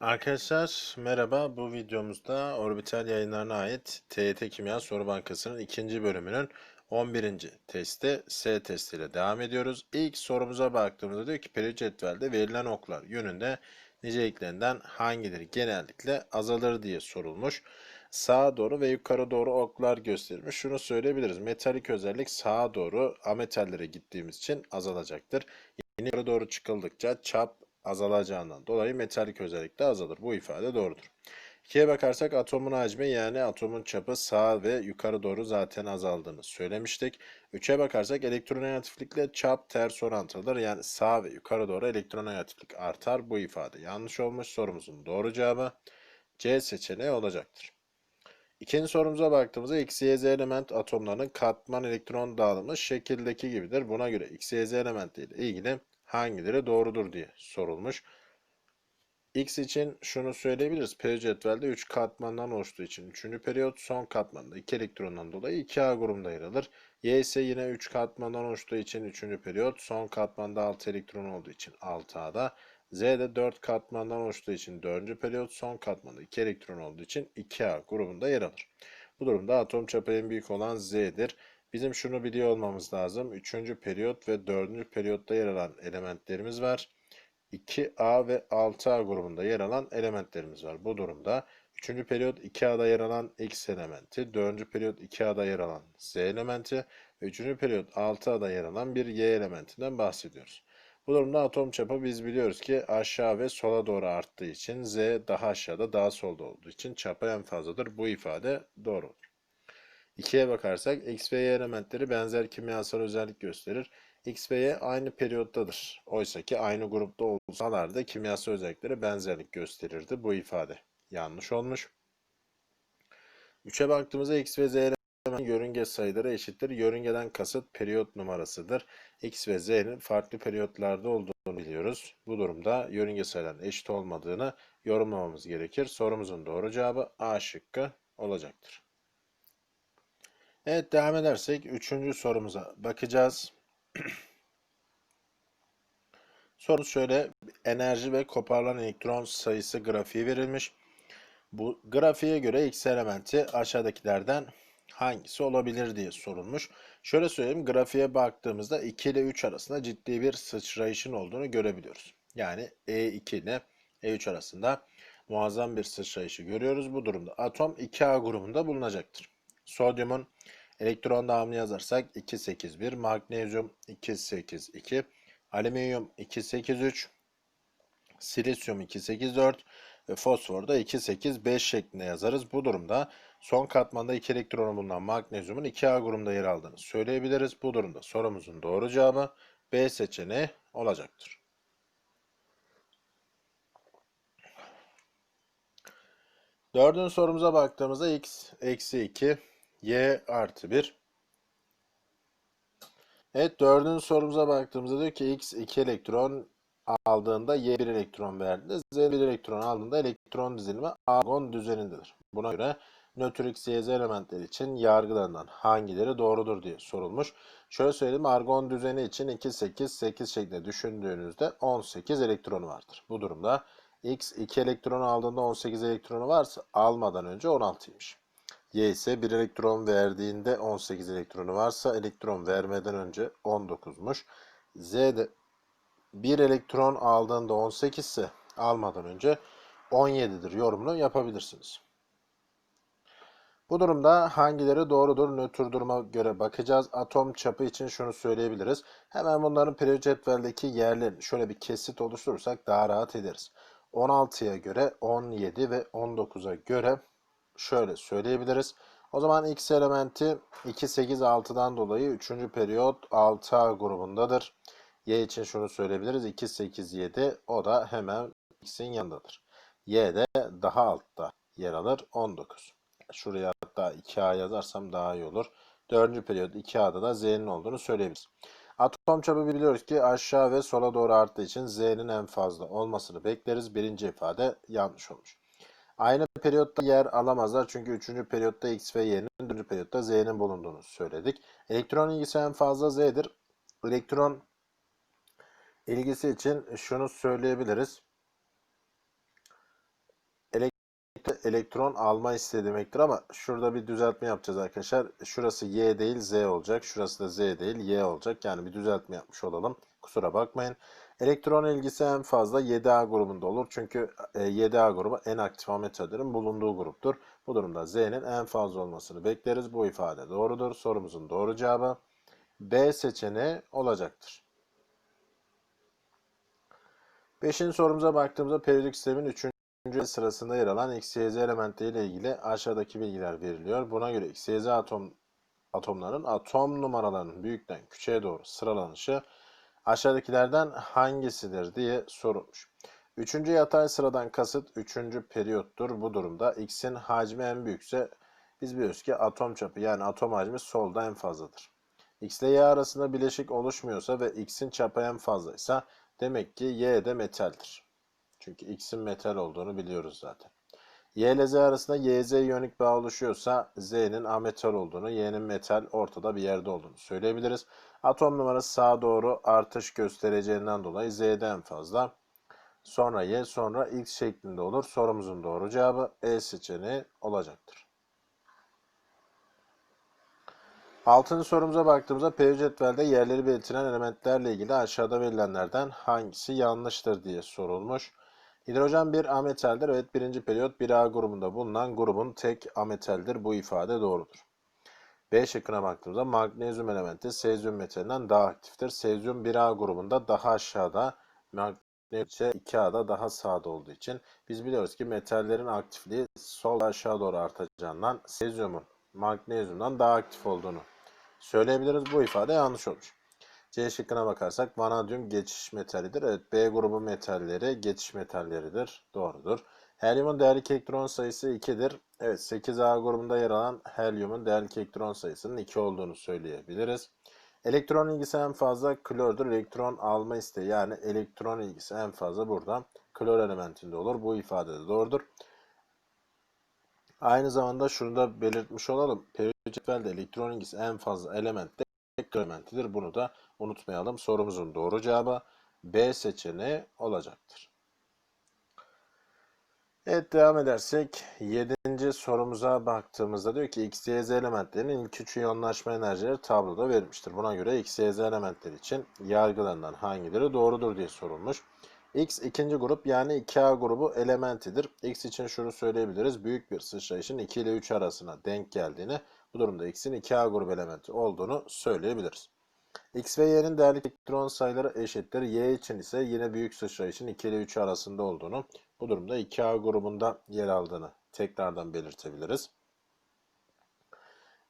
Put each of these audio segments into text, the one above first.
Arkadaşlar merhaba. Bu videomuzda orbital yayınlarına ait TYT Kimya Soru Bankası'nın ikinci bölümünün 11. testi S testiyle devam ediyoruz. İlk sorumuza baktığımızda diyor ki periyot cetvelde verilen oklar yönünde niceliklerinden hangileri genellikle azalır diye sorulmuş. Sağa doğru ve yukarı doğru oklar gösterilmiş. Şunu söyleyebiliriz. Metalik özellik sağa doğru ametallere gittiğimiz için azalacaktır. Yine yukarı doğru çıkıldıkça çap azalacağından dolayı metalik özellik de azalır. Bu ifade doğrudur. 2'ye bakarsak atomun hacmi yani atomun çapı sağa ve yukarı doğru zaten azaldığını söylemiştik. 3'e bakarsak elektronegatiflikle çap ters orantılıdır. Yani sağ ve yukarı doğru elektronegatiflik artar. Bu ifade yanlış olmuş. Sorumuzun doğru cevabı C seçeneği olacaktır. İkinci sorumuza baktığımızda X, Y, Z element atomlarının katman elektron dağılımı şekildeki gibidir. Buna göre X, Y, Z elementleriyle ilgili hangileri doğrudur diye sorulmuş. X için şunu söyleyebiliriz. Periyot cetvelde 3 katmandan oluştuğu için 3. periyot son katmanda 2 elektrondan dolayı 2A grubunda yer alır. Y ise yine 3 katmandan oluştuğu için 3. periyot son katmanda 6 elektron olduğu için 6A'da. Z de 4 katmandan oluştuğu için 4. periyot son katmanda 2 elektron olduğu için 2A grubunda yer alır. Bu durumda atom çapı en büyük olan Z'dir. Bizim şunu biliyor olmamız lazım. 3. periyot ve 4. periyotta yer alan elementlerimiz var. 2A ve 6A grubunda yer alan elementlerimiz var. Bu durumda 3. periyot 2A'da yer alan X elementi, 4. periyot 2A'da yer alan Z elementi ve 3. periyot 6A'da yer alan bir Y elementinden bahsediyoruz. Bu durumda atom çapı biz biliyoruz ki aşağı ve sola doğru arttığı için Z daha aşağıda daha solda olduğu için çapı en fazladır. Bu ifade doğrudur. 2'ye bakarsak X ve Y elementleri benzer kimyasal özellik gösterir. X ve Y aynı periyottadır. Oysa ki aynı grupta olsalar da kimyasal özellikleri benzerlik gösterirdi. Bu ifade yanlış olmuş. 3'e baktığımızda X ve Z elementlerinin yörünge sayıları eşittir. Yörüngeden kasıt periyot numarasıdır. X ve Z'nin farklı periyotlarda olduğunu biliyoruz. Bu durumda yörünge sayılarının eşit olmadığını yorumlamamız gerekir. Sorumuzun doğru cevabı A şıkkı olacaktır. Evet devam edersek üçüncü sorumuza bakacağız. Soru şöyle enerji ve koparılan elektron sayısı grafiği verilmiş. Bu grafiğe göre X elementi aşağıdakilerden hangisi olabilir diye sorulmuş. Şöyle söyleyeyim grafiğe baktığımızda 2 ile 3 arasında ciddi bir sıçrayışın olduğunu görebiliyoruz. Yani E2 ile E3 arasında muazzam bir sıçrayışı görüyoruz. Bu durumda atom 2A grubunda bulunacaktır. Sodyumun elektron dağılımını yazarsak 281, magnezyum 282, alüminyum 283, silisyum 284 ve fosfor da 285 şeklinde yazarız. Bu durumda son katmanda 2 elektronu bulunan magnezyumun 2A grubunda yer aldığını söyleyebiliriz. Bu durumda sorumuzun doğru cevabı B seçeneği olacaktır. Dördüncü sorumuza baktığımızda x eksi 2 y artı 1. Evet dördüncü sorumuza baktığımızda diyor ki x 2 elektron aldığında y 1 elektron verdiğinde z 1 elektron aldığında elektron dizilimi argon düzenindedir. Buna göre nötr x, y, z elementleri için yargılarından hangileri doğrudur diye sorulmuş. Şöyle söyleyeyim argon düzeni için 2, 8, 8 şeklinde düşündüğünüzde 18 elektronu vardır. Bu durumda x 2 elektron aldığında 18 elektronu varsa almadan önce 16'ymış. Y ise 1 elektron verdiğinde 18 elektronu varsa elektron vermeden önce 19'muş. Z de 1 elektron aldığında 18 ise almadan önce 17'dir yorumunu yapabilirsiniz. Bu durumda hangileri doğrudur nötr duruma göre bakacağız. Atom çapı için şunu söyleyebiliriz. Hemen bunların periyot cetveldeki yerlerini şöyle bir kesit oluşturursak daha rahat ederiz. 16'ya göre 17 ve 19'a göre şöyle söyleyebiliriz. O zaman X elementi 2, 8, 6'dan dolayı 3. periyot 6A grubundadır. Y için şunu söyleyebiliriz. 2, 8, 7 o da hemen X'in yanındadır. Y de daha altta yer alır 19. Şuraya hatta 2A yazarsam daha iyi olur. 4. periyot 2A'da da Z'nin olduğunu söyleyebiliriz. Atom çapı biliyoruz ki aşağı ve sola doğru arttığı için Z'nin en fazla olmasını bekleriz. Birinci ifade yanlış olmuş. Aynı periyotta yer alamazlar çünkü 3. periyotta X ve Y'nin, 4. periyotta Z'nin bulunduğunu söyledik. Elektron ilgisi en fazla Z'dir. Elektron ilgisi için şunu söyleyebiliriz. elek- elektron alma isteği demektir ama şurada bir düzeltme yapacağız arkadaşlar. Şurası Y değil Z olacak. Şurası da Z değil Y olacak. Yani bir düzeltme yapmış olalım. Kusura bakmayın. Elektron ilgisi en fazla 7A grubunda olur. Çünkü e, 7A grubu en aktif ametallerin bulunduğu gruptur. Bu durumda Z'nin en fazla olmasını bekleriz. Bu ifade doğrudur. Sorumuzun doğru cevabı B seçeneği olacaktır. Beşinci sorumuza baktığımızda periyodik sistemin 3. sırasında yer alan X, Y, Z elementleriyle ilgili aşağıdaki bilgiler veriliyor. Buna göre X, Y, atom, atomların atom numaralarının büyükten küçüğe doğru sıralanışı aşağıdakilerden hangisidir diye sorulmuş. Üçüncü yatay sıradan kasıt üçüncü periyottur. Bu durumda X'in hacmi en büyükse biz biliyoruz ki atom çapı yani atom hacmi solda en fazladır. X ile Y arasında bileşik oluşmuyorsa ve X'in çapı en fazlaysa demek ki Y de metaldir. Çünkü X'in metal olduğunu biliyoruz zaten. Y ile Z arasında YZ iyonik bağ oluşuyorsa Z'nin ametal olduğunu, Y'nin metal ortada bir yerde olduğunu söyleyebiliriz. Atom numarası sağa doğru artış göstereceğinden dolayı Z'den fazla. Sonra Y sonra X şeklinde olur. Sorumuzun doğru cevabı E seçeneği olacaktır. Altıncı sorumuza baktığımızda periyodik cetvelde yerleri belirtilen elementlerle ilgili aşağıda verilenlerden hangisi yanlıştır diye sorulmuş. Hidrojen bir ametaldir. Evet birinci periyot 1A grubunda bulunan grubun tek ametaldir. Bu ifade doğrudur. B şıkkına baktığımızda magnezyum elementi sezyum metalinden daha aktiftir. Sezyum 1A grubunda daha aşağıda, magnezyum ise 2A'da daha sağda olduğu için biz biliyoruz ki metallerin aktifliği sol aşağı doğru artacağından sezyumun magnezyumdan daha aktif olduğunu söyleyebiliriz. Bu ifade yanlış olmuş. C şıkkına bakarsak vanadyum geçiş metalidir. Evet B grubu metalleri geçiş metalleridir. Doğrudur. Helyumun değerlik elektron sayısı 2'dir. Evet 8A grubunda yer alan helyumun değerlik elektron sayısının 2 olduğunu söyleyebiliriz. Elektron ilgisi en fazla klordur. Elektron alma isteği yani elektron ilgisi en fazla burada klor elementinde olur. Bu ifade de doğrudur. Aynı zamanda şunu da belirtmiş olalım. Periyodik elektron ilgisi en fazla element de tek elementidir. Bunu da unutmayalım. Sorumuzun doğru cevabı B seçeneği olacaktır. Evet devam edersek 7. sorumuza baktığımızda diyor ki X, Y, Z elementlerinin ilk üç iyonlaşma enerjileri tabloda verilmiştir. Buna göre X, Y, Z elementleri için yargılarından hangileri doğrudur diye sorulmuş. X ikinci grup yani 2A grubu elementidir. X için şunu söyleyebiliriz. Büyük bir sıçrayışın 2 ile 3 arasına denk geldiğini, bu durumda X'in 2A grubu elementi olduğunu söyleyebiliriz. X ve Y'nin değerli elektron sayıları eşittir. Y için ise yine büyük sıçrayışın 2 ile 3 arasında olduğunu, bu durumda 2A grubunda yer aldığını tekrardan belirtebiliriz.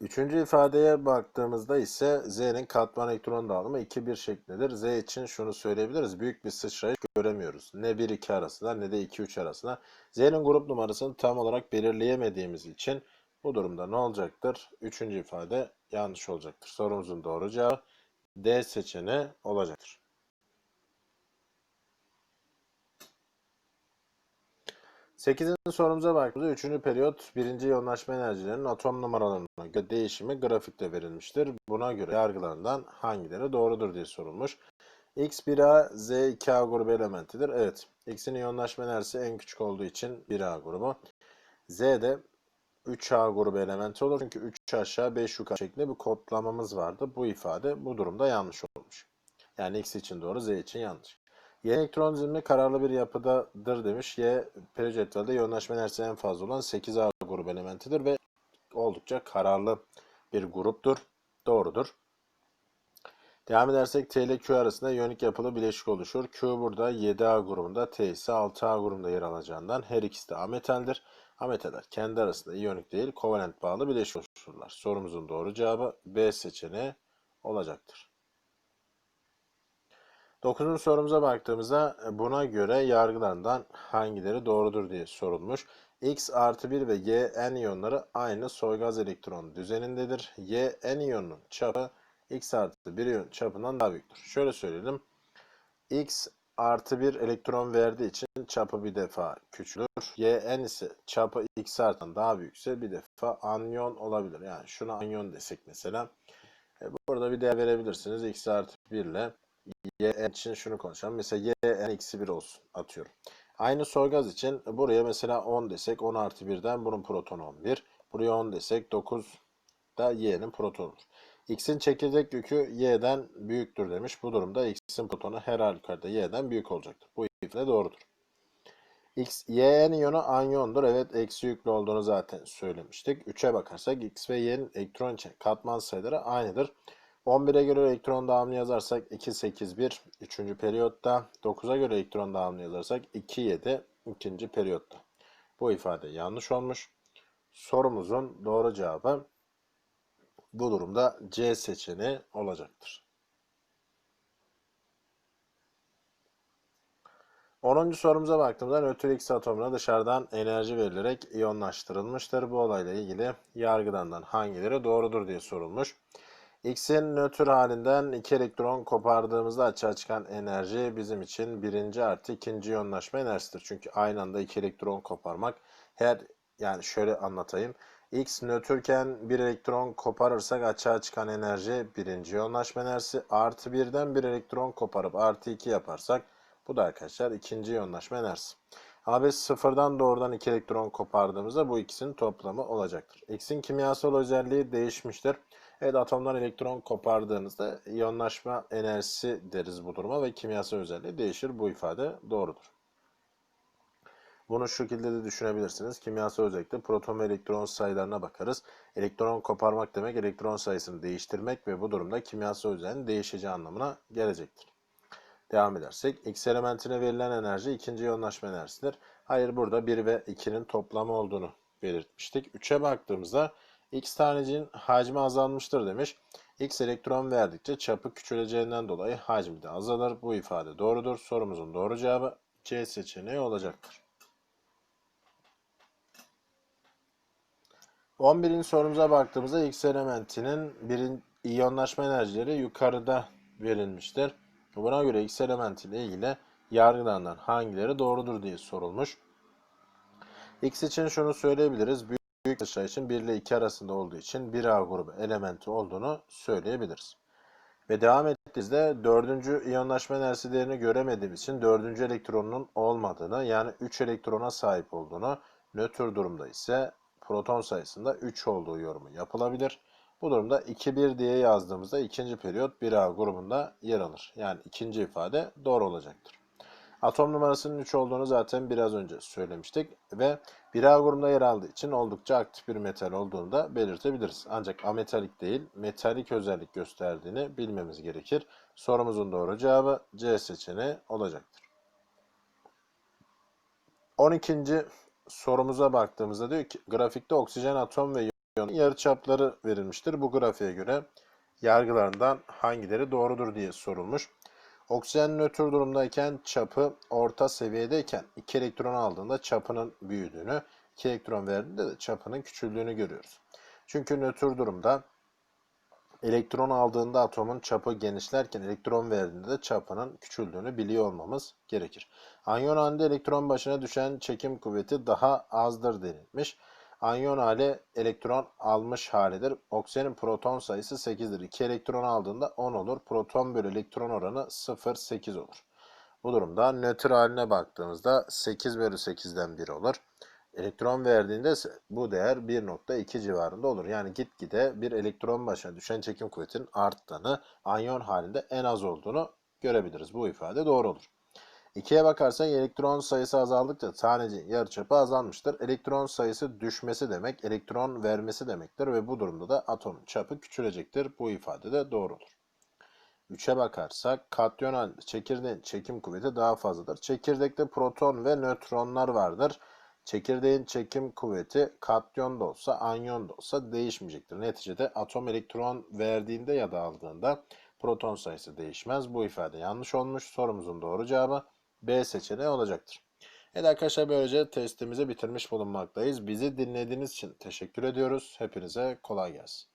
Üçüncü ifadeye baktığımızda ise Z'nin katman elektron dağılımı 2-1 şeklindedir. Z için şunu söyleyebiliriz. Büyük bir sıçrayış göremiyoruz. Ne 1-2 arasında ne de 2-3 arasında. Z'nin grup numarasını tam olarak belirleyemediğimiz için bu durumda ne olacaktır? Üçüncü ifade yanlış olacaktır. Sorumuzun doğru cevabı D seçeneği olacaktır. 8. sorumuza baktığımızda 3. periyot 1. yoğunlaşma enerjilerinin atom numaralarına göre değişimi grafikte verilmiştir. Buna göre yargılarından hangileri doğrudur diye sorulmuş. X 1A, Z 2A grubu elementidir. Evet, X'in yoğunlaşma enerjisi en küçük olduğu için 1A grubu. Z de 3A grubu elementi olur. Çünkü 3 aşağı 5 yukarı şeklinde bir kodlamamız vardı. Bu ifade bu durumda yanlış olmuş. Yani X için doğru, Z için yanlış. Y elektron dizilimi kararlı bir yapıdadır demiş. Y periyodik cetvelde yoğunlaşma enerjisi en fazla olan 8A grubu elementidir ve oldukça kararlı bir gruptur. Doğrudur. Devam edersek T ile Q arasında iyonik yapılı bileşik oluşur. Q burada 7A grubunda, T ise 6A grubunda yer alacağından her ikisi de ametaldir. Ametaller kendi arasında iyonik değil, kovalent bağlı bileşik oluştururlar. Sorumuzun doğru cevabı B seçeneği olacaktır. Dokuzuncu sorumuza baktığımızda buna göre yargılarından hangileri doğrudur diye sorulmuş. X artı 1 ve Y n iyonları aynı soygaz elektron düzenindedir. Y n iyonunun çapı X artı 1 iyon çapından daha büyüktür. Şöyle söyleyelim. X artı 1 elektron verdiği için çapı bir defa küçülür. Y n ise çapı X artıdan daha büyükse bir defa anyon olabilir. Yani şuna anyon desek mesela. E, burada bir değer verebilirsiniz. X artı 1 ile y için şunu konuşalım. Mesela y n eksi 1 olsun atıyorum. Aynı soy gaz için buraya mesela 10 desek 10 artı 1'den bunun protonu 11. Buraya 10 desek 9 da Y'nin protonudur. X'in çekirdek yükü Y'den büyüktür demiş. Bu durumda X'in protonu her halükarda Y'den büyük olacaktır. Bu ifade doğrudur. X, Y'nin iyonu anyondur. Evet eksi yüklü olduğunu zaten söylemiştik. 3'e bakarsak X ve Y'nin elektron katman sayıları aynıdır. 11'e göre elektron dağılımını yazarsak 2, 8, 1 3. periyotta. 9'a göre elektron dağılımını yazarsak 2, 7 2. periyotta. Bu ifade yanlış olmuş. Sorumuzun doğru cevabı bu durumda C seçeneği olacaktır. 10. sorumuza baktığımızda nötr X atomuna dışarıdan enerji verilerek iyonlaştırılmıştır. Bu olayla ilgili yargıdandan hangileri doğrudur diye sorulmuş. X'in nötr halinden 2 elektron kopardığımızda açığa çıkan enerji bizim için birinci artı ikinci iyonlaşma enerjisidir. Çünkü aynı anda 2 elektron koparmak her yani şöyle anlatayım. X nötrken bir elektron koparırsak açığa çıkan enerji birinci iyonlaşma enerjisi. Artı birden bir elektron koparıp artı 2 yaparsak bu da arkadaşlar ikinci iyonlaşma enerjisi. Ama biz sıfırdan doğrudan iki elektron kopardığımızda bu ikisinin toplamı olacaktır. X'in kimyasal özelliği değişmiştir. Evet atomdan elektron kopardığınızda iyonlaşma enerjisi deriz bu duruma ve kimyasal özelliği değişir. Bu ifade doğrudur. Bunu şu şekilde de düşünebilirsiniz. Kimyasal özellikle proton ve elektron sayılarına bakarız. Elektron koparmak demek elektron sayısını değiştirmek ve bu durumda kimyasal özelliğin değişeceği anlamına gelecektir. Devam edersek X elementine verilen enerji ikinci yoğunlaşma enerjisidir. Hayır burada 1 ve 2'nin toplamı olduğunu belirtmiştik. 3'e baktığımızda X tanecinin hacmi azalmıştır demiş. X elektron verdikçe çapı küçüleceğinden dolayı hacmi de azalır. Bu ifade doğrudur. Sorumuzun doğru cevabı C seçeneği olacaktır. 11. sorumuza baktığımızda X elementinin birin, iyonlaşma enerjileri yukarıda verilmiştir. Buna göre X elementi ile ilgili yargılanan hangileri doğrudur diye sorulmuş. X için şunu söyleyebiliriz. Büyük taşlar için 1 ile 2 arasında olduğu için 1A grubu elementi olduğunu söyleyebiliriz. Ve devam ettiğimizde dördüncü iyonlaşma enerjisi değerini göremediğimiz için dördüncü elektronun olmadığını yani 3 elektrona sahip olduğunu nötr durumda ise proton sayısında 3 olduğu yorumu yapılabilir. Bu durumda 2-1 diye yazdığımızda ikinci periyot 1A grubunda yer alır. Yani ikinci ifade doğru olacaktır. Atom numarasının 3 olduğunu zaten biraz önce söylemiştik ve 1A grubunda yer aldığı için oldukça aktif bir metal olduğunu da belirtebiliriz. Ancak ametalik değil, metalik özellik gösterdiğini bilmemiz gerekir. Sorumuzun doğru cevabı C seçeneği olacaktır. 12. sorumuza baktığımızda diyor ki grafikte oksijen atom ve yarıçapları verilmiştir. Bu grafiğe göre yargılarından hangileri doğrudur diye sorulmuş. Oksijen nötr durumdayken çapı orta seviyedeyken 2 elektron aldığında çapının büyüdüğünü, 2 elektron verdiğinde de çapının küçüldüğünü görüyoruz. Çünkü nötr durumda elektron aldığında atomun çapı genişlerken elektron verdiğinde de çapının küçüldüğünü biliyor olmamız gerekir. Anyon halinde elektron başına düşen çekim kuvveti daha azdır denilmiş. Anyon hali elektron almış halidir. Oksijenin proton sayısı 8'dir. 2 elektron aldığında 10 olur. Proton bölü elektron oranı 0,8 olur. Bu durumda nötr haline baktığımızda 8 bölü 8'den 1 olur. Elektron verdiğinde bu değer 1.2 civarında olur. Yani gitgide bir elektron başına düşen çekim kuvvetinin arttığını, anyon halinde en az olduğunu görebiliriz. Bu ifade doğru olur. 2'ye bakarsak elektron sayısı azaldıkça tanecin yarıçapı azalmıştır. Elektron sayısı düşmesi demek, elektron vermesi demektir ve bu durumda da atomun çapı küçülecektir. Bu ifade de doğrudur. 3'e bakarsak katyon halinde çekirdeğin çekim kuvveti daha fazladır. Çekirdekte proton ve nötronlar vardır. Çekirdeğin çekim kuvveti katyon da olsa, anyon da olsa değişmeyecektir. Neticede atom elektron verdiğinde ya da aldığında proton sayısı değişmez. Bu ifade yanlış olmuş. Sorumuzun doğru cevabı B seçeneği olacaktır. Evet arkadaşlar böylece testimizi bitirmiş bulunmaktayız. Bizi dinlediğiniz için teşekkür ediyoruz. Hepinize kolay gelsin.